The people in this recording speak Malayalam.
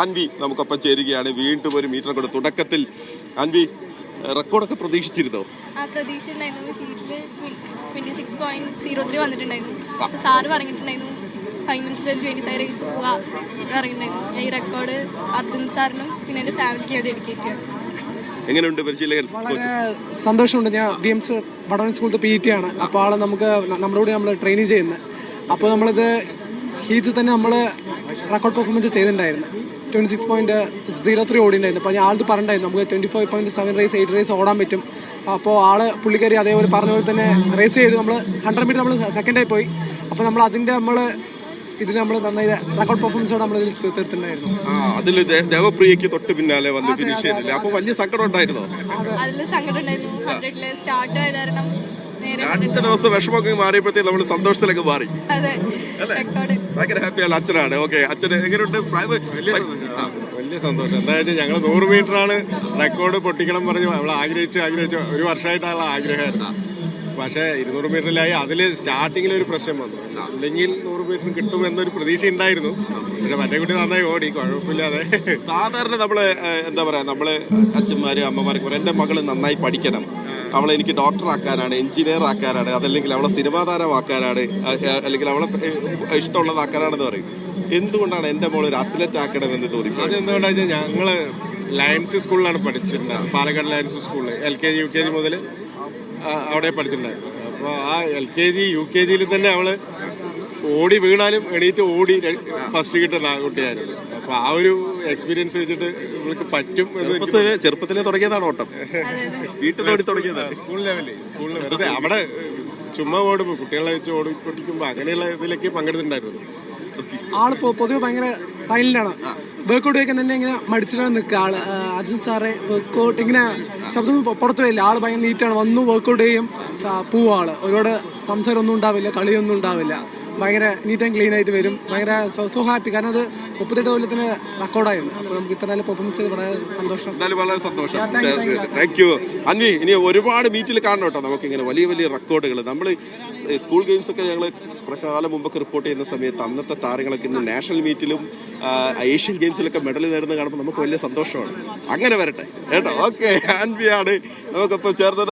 ആൻവി നമുക്കൊപ്പം ചേരുകയാണ്. വീണ്ടും ഒരു മീറ്റർ കൂടെ തുടക്കത്തിൽ. ആൻവി റെക്കോർഡൊക്കെ പ്രതീക്ഷിച്ചിരുന്നോ? ആ പ്രതീക്ഷ ഉണ്ടായിരുന്നു ഹീറ്റിൽ twenty six point zero three വന്നിട്ടുണ്ടായിരുന്നു. അപ്പൊ സാറ് പറഞ്ഞിട്ടുണ്ടായിരുന്നു ഫൈനൽസിൽ ഒരു ട്വന്റി ഫൈവ് റേസ് പോവാ എന്ന് പറഞ്ഞിട്ടുണ്ടായിരുന്നു. ഈ റെക്കോർഡ് അർജുൻ സാറിനും പിന്നെ എന്റെ ഫാമിലിക്ക് വേണ്ടി ഡെഡിക്കേറ്റ് ചെയ്യണം. എങ്ങനെയുണ്ട് പരിശീലകൻ സന്തോഷമുണ്ട്. ഞാൻ ബി എംസ് വടവൻ സ്കൂളത്തെ പി ടി ആണ്. അപ്പോൾ ആളെ നമുക്ക് നമ്മളോട് നമ്മുടെ കൂടെ നമ്മൾ ട്രെയിനിങ് ചെയ്യുന്നത്. അപ്പോൾ നമ്മളിത് ഹീറ്റ് തന്നെ നമ്മൾ റെക്കോർഡ് പെർഫോമൻസ് ചെയ്തിട്ടുണ്ടായിരുന്നു. Twenty six point zero three ഓടിണ്ടായിരുന്നു. അപ്പോൾ ഞാൻ ആൾക്ക് പറഞ്ഞിട്ടുണ്ടായിരുന്നു നമുക്ക് twenty five point seven race eight race ഓടാൻ പറ്റും. അപ്പോൾ ആൾ പുള്ളിക്കാരി അതേപോലെ പറഞ്ഞ പോലെ തന്നെ റേസ് ചെയ്ത് നമ്മൾ ഹൺഡ്രഡ് മീറ്റർ നമ്മൾ സെക്കൻഡായി പോയി. അപ്പോൾ നമ്മൾ അതിന്റെ നമ്മൾ ഇതിൽ നമ്മൾ നന്നായി റെക്കോർഡ് പെർഫോമൻസോടെ നമ്മൾ ഇതിൽ തീർത്തിട്ടുണ്ടായിരുന്നു. ആ അതിൽ ദേവപ്രിയക്ക് തൊട്ട് പിന്നാലെ വന്ന് ഫിനിഷ് ചെയ്തില്ല? അപ്പോൾ വലിയ സങ്കടം ഉണ്ടായിരുന്നോ? അതിൽ സങ്കടം ഉണ്ടായിരുന്നു. ഹൺഡ്രഡിൽ സ്റ്റാർട്ട് ആയത് കാരണം രണ്ട് ദിവസം വിഷമമൊക്കെ മാറിയപ്പോഴത്തേക്ക് നമ്മൾ സന്തോഷത്തിലേക്ക് മാറി. അതെ റെക്കോർഡ് ഭയങ്കര ഹാപ്പിയാണ് അച്ഛനാണ്. ഓക്കെ അച്ഛൻ എങ്ങനെയുണ്ട്. വലിയ സന്തോഷം. എന്തായാലും ഞങ്ങൾ നൂറ് മീറ്റർ ആണ് റെക്കോർഡ് പൊട്ടിക്കണം പറഞ്ഞു അവൾ ആഗ്രഹിച്ചു ആഗ്രഹിച്ചു ഒരു വർഷമായിട്ടുള്ള ആഗ്രഹമായിരുന്നു. പക്ഷേ ഇരുന്നൂറ് മീറ്ററിലായി അതിൽ സ്റ്റാർട്ടിങ്ങിൽ ഒരു പ്രശ്നം വന്നു. അല്ലെങ്കിൽ നൂറ് മീറ്റർ കിട്ടും എന്നൊരു പ്രതീക്ഷ ഉണ്ടായിരുന്നു പക്ഷെ മറ്റേ കുട്ടി നന്നായി ഓടി കുഴപ്പമില്ലാതെ. സാധാരണ നമ്മൾ എന്താ പറയാ നമ്മൾ അച്ഛന്മാര് അമ്മമാർക്ക് പറയാം എന്റെ മകൾ നന്നായി പഠിക്കണം. അവളെ എനിക്ക് ഡോക്ടർ ആക്കാനാണ് എഞ്ചിനീയർ ആക്കാനാണ് അതല്ലെങ്കിൽ അവളെ സിനിമാ താരമാക്കാനാണ് അല്ലെങ്കിൽ അവളെ ഇഷ്ടമുള്ളതാക്കാനാണെന്ന് പറയും. എന്തുകൊണ്ടാണ് എന്റെ മോൾ ഒരു അത്ലറ്റ് ആക്കണമെന്ന് തോന്നി അതെന്തുകൊണ്ടാ വെച്ചാൽ ഞങ്ങൾ ലയൻസ് സ്കൂളിലാണ് പഠിച്ചിട്ടുണ്ടായിരുന്നത് പാലക്കാട് ലയൻസ് സ്കൂളിൽ L K G U K G മുതൽ അവിടെ പഠിച്ചിട്ടുണ്ടായിരുന്നു അപ്പോൾ ആ L K G U K ജിയിൽ തന്നെ അവൾ ഓടി വീണാലും എണീറ്റ് ഓടി ഫസ്റ്റ് കിട്ടുന്ന ആ കുട്ടിയായിരുന്നു. അപ്പൊ ആ ഒരു എക്സ്പീരിയൻസ് വെച്ചിട്ട് ഇവൾക്ക് പറ്റും എന്ന് ചെറുപ്പത്തിലെ ചെറുപ്പത്തിലെ തുടങ്ങിയതാണ് ഓട്ടം. വീട്ടിൽ ഓടി തുടങ്ങിയതാണ് സ്കൂൾ ലെവലിൽ സ്കൂൾ വെറുതെ അവിടെ ചുമ്മാ ഓടുമ്പോൾ കുട്ടികളെ വെച്ച് ഓടി പൊട്ടിക്കുമ്പോ അങ്ങനെയുള്ള ഇതിലേക്ക് പങ്കെടുത്തിട്ടുണ്ടായിരുന്നു. ആൾ പൊതുവെ ഭയങ്കര സൈലന്റ് ആണ്. വർക്കൗട്ട് ഒക്കെ തന്നെ ഇങ്ങനെ മടിച്ചിട്ടാണ് നിൽക്കുക. ആൾ ആ, അർജുൻ സാറെ വർക്കൗട്ട് ഇങ്ങനെ ശബ്ദം പുറത്തു വരില്ല ആൾ ഭയങ്കര നീറ്റാണ് വന്നു വർക്കൗട്ട് ചെയ്യും. സ- പോവും ആൾ ഒരുപാട് സംസാരം ഒന്നും ഉണ്ടാവില്ല കളിയൊന്നും ഉണ്ടാവില്ല. ഭയങ്കര നീറ്റ് ആൻഡ് ക്ലീൻ ആയിട്ട് വരും. ഭയങ്കര സോ ഹാപ്പി കാരണം അത് മുപ്പത്തെട്ട് കൊല്ലത്തിന് റെക്കോർഡായിരുന്നു അപ്പോൾ നമുക്ക് ഇത്ര നല്ല പെർഫോമൻസ് ചെയ്ത് വളരെ സന്തോഷം. എന്തായാലും വളരെ സന്തോഷം. താങ്ക് യു അൻവി ഇനി ഒരുപാട് മീറ്റിൽ കാണണം കേട്ടോ നമുക്ക് ഇങ്ങനെ വലിയ വലിയ റെക്കോർഡുകൾ നമ്മൾ സ്കൂൾ ഗെയിംസ് ഒക്കെ ഞങ്ങൾ കുറെ കാലം മുമ്പൊക്കെ റിപ്പോർട്ട് ചെയ്യുന്ന സമയത്ത് അന്നത്തെ താരങ്ങളൊക്കെ ഇന്ന് നാഷണൽ മീറ്റിലും ഏഷ്യൻ ഗെയിംസിലൊക്കെ മെഡൽ നേടുന്ന കാണുമ്പോൾ നമുക്ക് വലിയ സന്തോഷമാണ്. അങ്ങനെ വരട്ടെ. കേട്ടോ? ഓക്കെ അൻവിയാണ് നമുക്കിപ്പോൾ ചേർന്നത്.